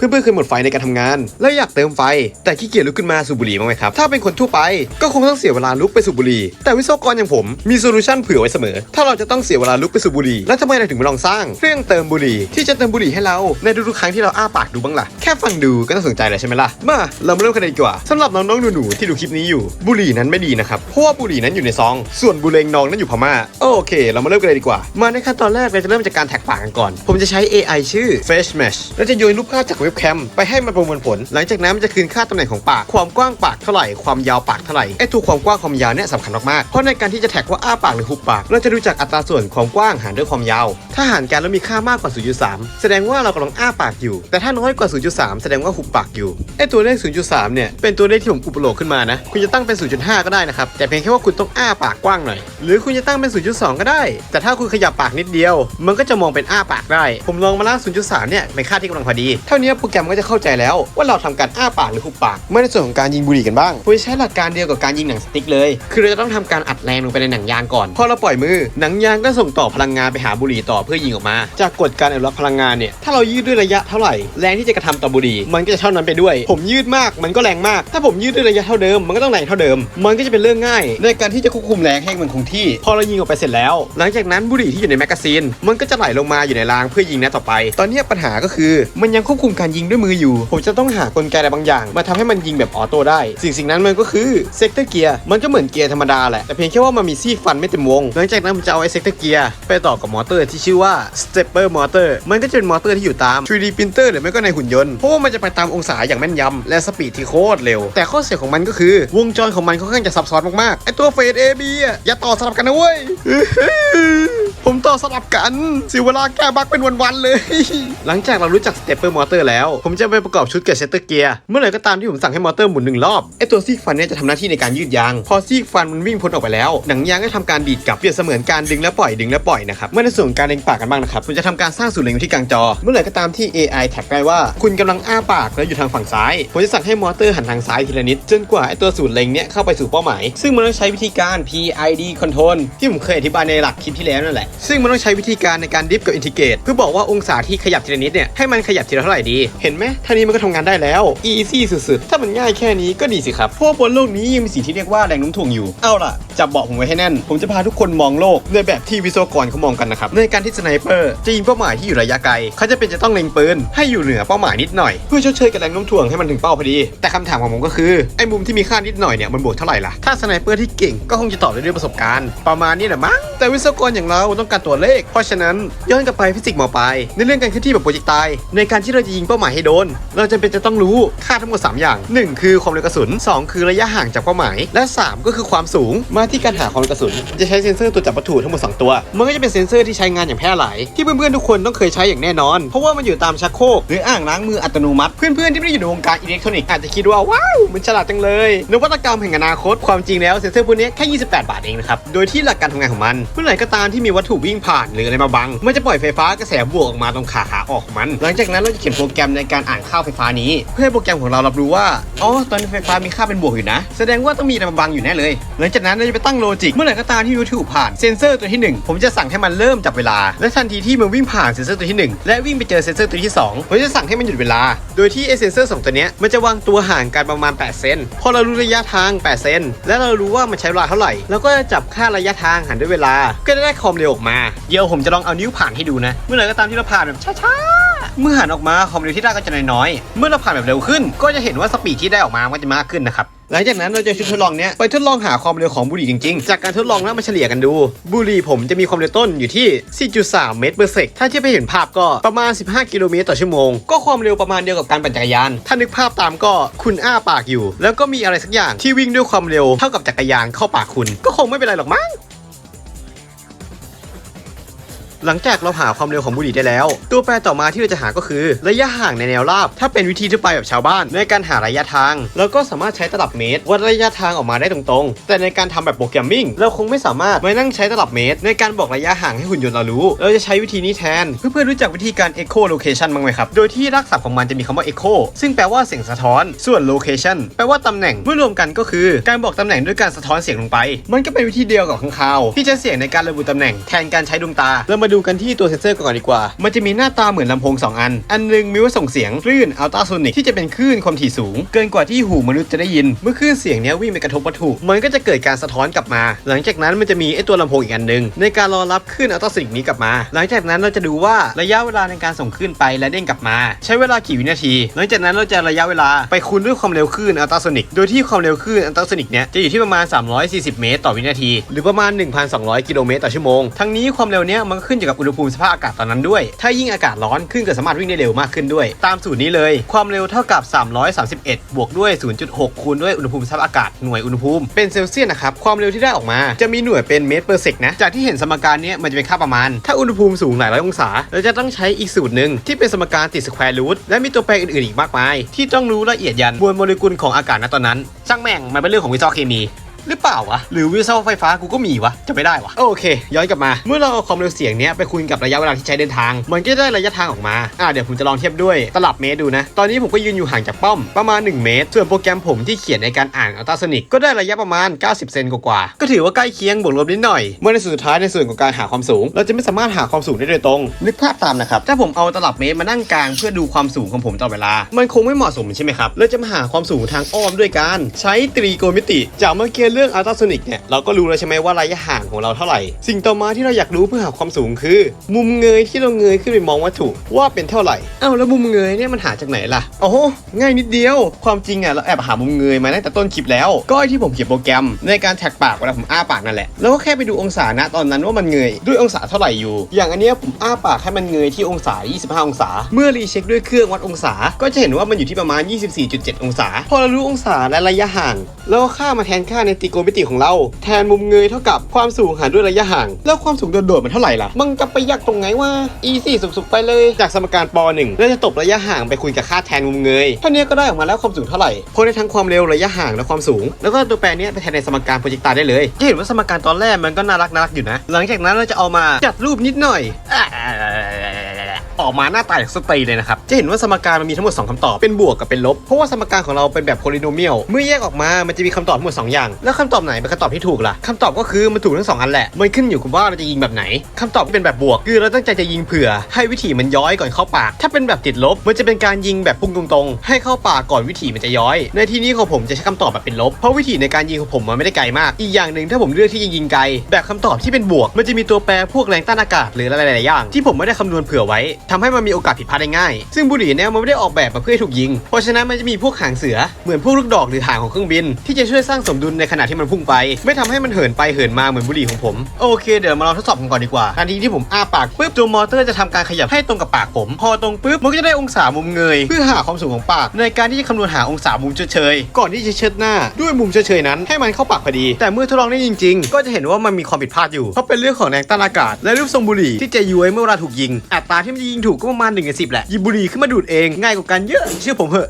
เพื่อนๆเคยหมดไฟในการทำงาน แล้วอยากเติมไฟ แต่ขี้เกียจลุกขึ้นมาสูบบุหรี่บ้างไหมครับ ถ้าเป็นคนทั่วไปก็คงต้องเสียเวลาลุกไปสูบบุหรี่ แต่วิศวกรอย่างผมมีโซลูชันเผื่อไว้เสมอ ถ้าเราจะต้องเสียเวลาลุกไปสูบบุหรี่ แล้วทำไมเราถึงไม่ลองสร้างเครื่องเติมบุหรี่ที่จะเติมบุหรี่ให้เราในทุกๆครั้งที่เราอ้าปากดูบ้างล่ะ แค่ฟังดูก็ต้องสนใจแล้วใช่ไหมล่ะ มาเรามาเริ่มกันเลยดีกว่าสำหรับน้องๆหนูๆที่ดูคลิปนี้อยู่ บุหรี่นั้นไม่ดีนะครับ เพราะว่าบุหรี่นั้นอยู่ในซอง ส่วนบุเรงนองนั้นอยู่พม่า โอเค เรามาเริ่มกันเลยดีกว่า มาในขั้นตอนแรกเราจะเริ่มจากการแท็กปากกันก่อน ผมจะใช้ AI ชื่อ Face Mesh แล้วจะโยนรูปภาพจากเว็บแคมไปให้มันประมวลผล หลังจากนั้นมันจะคืนค่าตำแหน่งของปาก ความกว้างปากเท่าไหร่ ความยาวปากเท่าไหร่ ไอ้ตัวความกว้างความยาวเนี่ยสำคัญมากๆ เพราะในการที่จะแท็กว่าอ้าปากหรือหุบปาก เราจะดูจากอัตราส่วนความกว้างหารด้วยความยาว ถ้าหารกันแล้วมีค่ามากกว่า 0.3 แสดงว่าเรากำลังอ้าปากอยู่ แต่ถ้าน้อยกว่า 0.3 แสดงว่าหุบปากอยู่ไอ้ตัวเลข 0.3 เนี่ย เป็นตัวเลขที่ผมอุปโลกขึ้นมานะ คุณจะตั้งเป็น 0.5 ก็ได้นะครับ แต่เพียงแค่ว่าคุณต้องอ้าปากกว้างหน่อย หรือคุณจะตั้งเป็น 0.2 ก็ได้ แต่ถ้าคุณขยับปากนิดเดียว มันก็จะมองเป็นอ้าปากได้ ผมลองมาล่า0.3 เนี่ยเป็นค่าที่กำลังพอดี เท่านี้โปรแกรมก็จะเข้าใจแล้วว่าเราทำการอ้าปากหรือหุบปากไม่ในส่วนของการยิงบุหรี่กันบ้างผมจะใช้หลักการเดียวกับการยิงหนังสติ๊กเลย คือเราจะต้องทำการอัดแรงลงไปในหนังยางก่อน พอเราปล่อยมือ หนังยางก็ส่งต่อพลังงานไปหาบุหรี่ต่อเพื่อยิงออกมา จากกฎการอนุรักษ์พลังงานเนี่ย ถ้าเรายืดด้วยระยะเท่าไหร่ แรงที่จะกระทำต่อบุหรี่ มันก็จะเท่านั้นไปด้วย ผมยืดมากมันก็แรงมาก ถ้าผมยืดด้วยระยะเท่าเดิม มันก็ต้องแรงเท่าเดิม มันก็จะเป็นเรื่องง่าย ในการที่จะควบคุมแรงให้มันคงที่ พอเรายิงออกไปเสร็จแล้ว หลังจากนั้นบุหรี่ที่อยู่ในแมกกาซีนมันก็จะไหลลงมาอยู่ในรางเพื่อยิงนัดต่อไป ตอนนี้ปัญหาก็คือมันยังควบคุมการยิงด้วยมืออยู่ ผมจะต้องหากลไกอะไรบางอย่าง มาทำให้มันยิงแบบออโต้ได้ สิ่งสิ่งนั้นมันก็คือเซกเตอร์เกียร์มันก็เหมือนเกียร์ธรรมดาแหละ แต่เพียงแค่ว่ามันมีซี่ฟันไม่เต็มวง หลังจากนั้นผมจะเอาไอ้เซกเตอร์เกียร์ไปต่อกับมอเตอร์ที่ชื่อว่า stepper motor มันก็จะเป็นมอเตอร์ที่อยู่ตาม 3D printer หรือไม่ก็ในหุ่นยนต์เพราะว่ามันจะไปตามองศาอย่างแม่นยำและสปีดที่โคตรเร็ว แต่ข้อเสียของมันก็คือวงจรของมันค่อนข้างจะซับซ้อนมากๆไอตัวเฟส AB อะอย่าต่อสลับกันนะเว้ยผมต่อสลับกันเสียเวลาแก้บั๊กเป็นวันๆเลย หลังจากเรารู้จักสเตปเปอร์มอเตอร์แล้วผมจะไปประกอบชุดกับเซตเตอร์เกียร์เมื่อไหร่ก็ตามที่ผมสั่งให้มอเตอร์หมุนหนึ่งรอบไอตัวซีกฟันเนี่ยจะทำหน้าที่ในการยืดยาง พอซีกฟันมันวิ่งพ้นออกไปแล้ว หนังยางก็ทำการดีดกลับเปรียบเสมือนการดึงและปล่อยดึงและปล่อยนะครับเมื่อในส่วนของการเล็งปากกันบ้างนะครับผมจะทำการสร้างศูนย์เล็งที่กลางจอ เมื่อไหร่ก็ตามที่ AI แท็กได้ว่า คุณกำลังอ้าปากแล้วอยู่ทางฝั่งซ้ายผมจะสั่งให้มอเตอร์หันทางซ้ายทีละนิดจนกว่าไอตัวศูนย์เล็งเนี่ยเข้าไปสู่เป้าหมาย ซึ่งมันต้องใช้วิธีการ PID control ที่ผมเคยอธิบายในหลักคลิปที่แล้วนั่นแหละซึ่งมันต้องใช้วิธีการในการดิฟกับอินทิเกรตเพื่อบอกว่าองศาที่ขยับทีละนิดเนี่ยให้มันขยับทีละเท่าไหร่ดีเห็นไหมท่านี้มันก็ทำงานได้แล้ว easy สุดๆ ถ้ามันง่ายแค่นี้ก็ดีสิครับ เพราะว่าบนโลกนี้ยังมีสิ่งที่เรียกว่าแรงโน้มถ่วงอยู่ เอาล่ะ จับเบาะผมไว้ให้แน่น ผมจะพาทุกคนมองโลกในแบบที่วิศวกรเขามองกันนะครับ ในการที่สไนเปอร์จะยิงเป้าหมายที่อยู่ระยะไกล เขาจะเป็นจะต้องเล็งปืนให้อยู่เหนือเป้าหมายนิดหน่อย เพื่อชดเชยกับแรงโน้มถ่วงให้มันถึงเป้าพอดี แต่คำถามของผมก็คือไอ้มุมที่มีค่านิดหน่อยเนี่ยมันบวกเท่าไหร่ล่ะ ถ้าสไนเปอร์ที่เก่งก็คงจะตอบได้ด้วยประสบการณ์ ประมาณนี้แหละมั้ง แต่วิศวกรอย่างเราต้องการตัวเลข เพราะฉะนั้นย้อนกลับไปฟิสิกส์มปลายในเรื่องการเคลื่อนที่แบบโปรเจกตายในการที่เราจะยิงเป้าหมายให้โดน เราจำเป็นจะต้องรู้ค่าทั้งหมด 3 อย่าง 1 คือความเร็วกระสุน 2 คือระยะห่างจากเป้าหมาย และ 3 ก็คือความสูง มาที่การหาความเร็วกระสุน จะใช้เซ็นเซอร์ตัวจับวัตถุทั้งหมด 2 ตัว มันก็จะเป็นเซ็นเซอร์ที่ใช้งานอย่างแพร่หลาย ที่เพื่อนๆทุกคนต้องเคยใช้อย่างแน่นอน เพราะว่ามันอยู่ตามชักโครกหรืออ่างล้างมืออัตโนมัติ เพื่อนๆที่ไม่ได้อยู่ในวงการอิเล็กทรอนิกส์อาจจะคิดว่าว้าวมันฉลาดจังเลยนวัตกรรมแห่งอนาคตความจริงแล้วเซ็นเซอร์พวกนี้แค่ 28 บาทเองนะครับโดยที่หลักการทำงานของมันเมื่อไหร่ก็ตามที่มีวัตถุวิ่งผ่านหรืออะไรมาบังมันจะปล่อยไฟฟ้ากระแสบวกออกมาตรงขาขาออกของมัน หลังจากนั้นเราจะเขียนโปรแกรมในการอ่านค่าไฟฟ้านี้ เพื่อให้โปรแกรมของเรารับรู้ว่าอ๋อตอนนี้ไฟฟ้ามีค่าเป็นบวกอยู่นะ แสดงว่าต้องมีอะไรมาบังอยู่แน่เลยหลังจากนั้นเราจะไปตั้งโลจิกเมื่อไหร่ก็ตามที่วัตถุผ่านเซนเซอร์ตัวที่หนึ่งผมจะสั่งให้มันเริ่มจับเวลา และทันทีที่มันวิ่งผ่านเซนเซอร์ตัวที่หนึ่งและวิ่งไปเจอเซนเซอร์ตัวที่สองผมจะสั่งให้มันหยุดเวลา โดยที่ไอเซนเซอร์สองตัวนี้มันจะวางตัวห่างกันประมาณ 8 เซนพอเรารู้ระยะทาง 8 เซนและเรารู้ว่ามันใช้เวลาเท่าไหร่แล้วก็จะจับค่าระยะทางหารด้วยเวลา ก็จะได้ความเร็วออกมา เดี๋ยวผมจะลองเอานิ้วผ่านให้ดูนะ เมื่อไหร่ก็ตามที่เราผ่านแบบช้าๆ เมื่อหันออกมาความเร็วที่ได้ก็จะน้อยๆ เมื่อเราผ่านแบบเร็วขึ้น ก็จะเห็นว่าสปีดที่ได้ออกมามันก็จะมากขึ้นนะครับ หลังจากนั้นเราจะชุดทดลองเนี้ยไปทดลองหาความเร็วของบุหรี่จริงๆ จากการทดลองแล้วมาเฉลี่ยกันดู บุหรี่ผมจะมีความเร็วต้นอยู่ที่ 4.3 เมตรเปอร์เซกถ้าเทียบไปเห็นภาพก็ประมาณ 15 กิโลเมตรต่อชั่วโมง ก็ความเร็วประมาณเดียวกับการปั่นจักรยาน ถ้านึกภาพตามก็คุณอ้าปากอยู่ แล้วก็มีอะไรสักอย่างที่วิ่งด้วยความเร็วเท่ากับจักรยานเข้าปากคุณ ก็คงไม่เป็นไรหรอกมั้ง หลังจากเราหาความเร็วของบุหรี่ได้แล้ว ตัวแปรต่อมาที่เราจะหาก็คือ ระยะห่างในแนวราบ ถ้าเป็นวิธีทั่วไปแบบชาวบ้าน ในการหาระยะทางเราก็สามารถใช้ตลับเมตร วัดระยะทางออกมาได้ตรงๆ แต่ในการทำแบบโปรแกรมมิ่งเราคงไม่สามารถมานั่งใช้ตลับเมตร ในการบอกระยะห่างให้หุ่นยนต์เรารู้ เราจะใช้วิธีนี้แทน เพื่อนๆรู้จักวิธีการ echo location บ้างไหมครับ โดยที่รากศัพท์ของมันจะมีคำว่า echo ซึ่งแปลว่าเสียงสะท้อน ส่วน location แปลว่าตำแหน่งเมื่อรวมกันก็คือ การบอกตำแหน่งด้วยการสะท้อนเสียงลงไป มันก็เป็นวิธีเดียวกับข้างคาวที่จะเสียงในการระบุตำแหน่งแทนการใช้ดวงตาเรามาดูกันที่ตัวเซนเซอร์ก่อนดีกว่า มันจะมีหน้าตาเหมือนลำโพง 2 อัน อันหนึงมีไว้ส่งเสียงคลื่นอัลตราโซนิกที่จะเป็นคลื่นความถี่สูง เกินกว่าที่หูมนุษย์จะได้ยิน เมื่อคลื่นเสียงนี้วิ่งไปกระทบวัตถุ มันก็จะเกิดการสะท้อนกลับมา หลังจากนั้นมันจะมีไอตัวลำโพงอีกอันหนึง ในการรอรับคลื่นอัลตราโซนิกนี้กลับมา หลังจากนั้นเราจะดูว่าระยะเวลาในการส่งคลื่นไปและเด้งกลับมา ใช้เวลากี่วินาที หลังจากนั้นเราจะระยะเวลาไปคูณด้วยความเร็วคลื่นอัลตราโซนิกโดยที่ความเร็วคลื่นอัลตราโซนิกเนี้ยจะอยู่ที่ประมาณ 340 เมตร ต่อวินาที หรือประมาณ 1,200 กิโลเมตรต่อชั่วโมงทั้งนี้ความเร็วเนี้ยมันขึ้นอยู่กับอุณหภูมิสภาพอากาศตอนนั้นด้วย ถ้ายิ่งอากาศร้อนขึ้นก็สามารถวิ่งได้เร็วมากขึ้นด้วย ตามสูตรนี้เลย ความเร็วเท่ากับ 331 บวกด้วย 0.6 คูณด้วยอุณหภูมิสภาพอากาศหน่วยอุณหภูมิเป็นเซลเซียสนะครับความเร็วที่ได้ออกมาจะมีหน่วยเป็นเมตรเปอร์เซกนะจากที่เห็นสมการนี้มันจะเป็นค่าประมาณ ถ้าอุณหภูมิสูงหลายร้อยองศาเราจะต้องใช้อีกสูตรหนึ่งที่เป็นสมการติดสแควร์รูทและมีตัวแปรอื่นๆอีกมากมาย ที่ต้องรู้ละเอียดยันมวลโมเลกุลของอากาศณตอนนั้นช่างแม่งมันเป็นเรื่องของวิศวเคมี หรือเปล่าวะ หรือวิศวะไฟฟ้ากูก็มีวะจะไม่ได้วะโอเค ย้อนกลับมา เมื่อเราเอาความเร็วเสียงเนี้ยไปคูณกับระยะเวลาที่ใช้เดินทาง มันก็จะได้ระยะทางออกมาอ่าเดี๋ยวผมจะลองเทียบด้วยตลับเมตรดูนะ ตอนนี้ผมก็ยืนอยู่ห่างจากป้อมประมาณ 1 เมตร ส่วนโปรแกรมผมที่เขียนในการอ่านอัลตราโซนิกก็ได้ระยะประมาณ 90 เซนกว่าๆก็ถือว่าใกล้เคียงบวกลบนิดหน่อย เมื่อในส่วนสุดท้ายในส่วนของการหาความสูง เราจะไม่สามารถหาความสูงได้โดยตรง นึกภาพตามนะครับถ้าผมเอาตลับเมตรมานั่งกลางเพื่อดูความสูงของผมตลอดเวลา มันคงไม่เหมาะสมใช่ไหมครับเราจะมาหาความสูงทางอ้อมด้วยการใช้ตรีโกณมิติ จากเมื่อกี้เรื่องอัลตราโซนิกเนี่ยเราก็รู้แล้วใช่ไหมว่าระยะห่างของเราเท่าไหร่ สิ่งต่อมาที่เราอยากรู้เพื่อหาความสูงคือ มุมเงยที่เราเงยขึ้นไปมองวัตถุว่าเป็นเท่าไหร่เอ้าแล้วมุมเงยเนี่ยมันหาจากไหนล่ะโอ้โหง่ายนิดเดียว ความจริงอะเราแอบหามุมเงยมาตั้งแต่ต้นคลิปแล้ว ก็ไอที่ผมเขียนโปรแกรม ในการแท็กปากเวลาผมอ้าปากนั่นแหละแล้วก็แค่ไปดูองศานะตอนนั้นว่ามันเงยด้วยองศาเท่าไหร่อยู่ อย่างอันเนี้ยผมอ้าปากให้มันเงยที่องศา 25 องศา เมื่อรีเช็คด้วยเครื่องวัดองศา ก็จะเห็นว่ามันอยู่ที่ประมาณ 24.7 องศา พอเรารู้องศาและระยะห่างแล้วก็ค่ามาแทนค่าในตรีโกณมิติของเรา แทนมุมเงยเท่ากับความสูงหารด้วยระยะห่าง แล้วความสูงโดดๆมันเท่าไหร่ล่ะมันจะไปยากตรงไหนวะ easy สุดๆไปเลย จากสมการป .1 แล้วจะตบระยะห่างไปคุยกับค่าแทนมุมเงยเท่านี้ก็ได้ออกมาแล้วความสูงเท่าไหร่เพราะในทั้งความเร็วระยะห่างและความสูง แล้วก็ตัวแปรเนี้ยไปแทนในสมการโปรเจกตาได้เลยจะเห็นว่าสมการตอนแรกมันก็น่ารักน่ารักอยู่นะ หลังจากนั้นเราจะเอามาจัดรูปนิดหน่อย ออกมาหน้าตาอย่างสตรีเลยนะครับ จะเห็นว่าสมการมันมีทั้งหมด 2คำตอบ เป็นบวกกับเป็นลบ เพราะว่าสมการของเราเป็นแบบโพลิโนเมียล เมื่อแยกออกมา มันจะมีคำตอบทั้งหมด 2 อย่าง แล้วคำตอบไหนเป็นคำตอบที่ถูกล่ะคำตอบก็คือมันถูกทั้งสองอันแหละ มันขึ้นอยู่กับว่าเราจะยิงแบบไหนคำตอบที่เป็นแบบบวกคือเราตั้งใจจะยิงเผื่อ ให้วิถีมันย้อยก่อนเข้าปาก ถ้าเป็นแบบติดลบ มันจะเป็นการยิงแบบพุ่งตรงๆ ให้เข้าปากก่อนวิถีมันจะย้อย ในที่นี้ของผมจะใช้คำตอบแบบเป็นลบ เพราะวิถีในการยิงของผมมันไม่ได้ไกลมาก อีกอย่างหนึ่งถ้าผมเลือกที่จะยิงไกล แบบคำตอบที่เป็นบวก มันจะมีตัวแปรพวกแรงต้านอากาศหรืออะไรหลายๆอย่างที่ผมไม่ได้คำนวณเผื่อไว้ทำให้มันมีโอกาสผิดพลาดได้ง่าย ซึ่งบุหรี่เนี่ยมันไม่ได้ออกแบบมาเพื่อให้ถูกยิง เพราะฉะนั้นมันจะมีพวกหางเสือเหมือนพวกลูกดอกหรือหางของเครื่องบิน ที่จะช่วยสร้างสมดุลในขณะที่มันพุ่งไป ไม่ทำให้มันเหินไปเหินมาเหมือนบุหรี่ของผมโอเคเดี๋ยวมาลองทดสอบกันก่อนดีกว่าทันทีที่ผมอ้าปากปุ๊บตัวมอเตอร์จะทำการขยับให้ตรงกับปากผม พอตรงปุ๊บมันก็จะได้องศามุมเงย เพื่อหาความสูงของปาก ในการที่จะคำนวณหาองศามุมเฉยๆก่อนที่จะเชิดหน้าด้วยมุมเฉยๆนั้นให้มันเข้าปากพอดี แต่เมื่อทดลองได้จริง ๆ ก็จะเห็นว่ามันมีความผิดพลาดอยู่เพราะเป็นเรื่องของแรงต้านอากาศ และรูปทรงบุหรี่ที่จะย้วยเมื่อเวลาถูกยิงอัตราที่มันยิงถูกก็ประมาณ1ใน10แหละหยิบบุหรี่ขึ้นมาดูดเองง่ายกว่ากันเยอะเชื่อผมเหอะ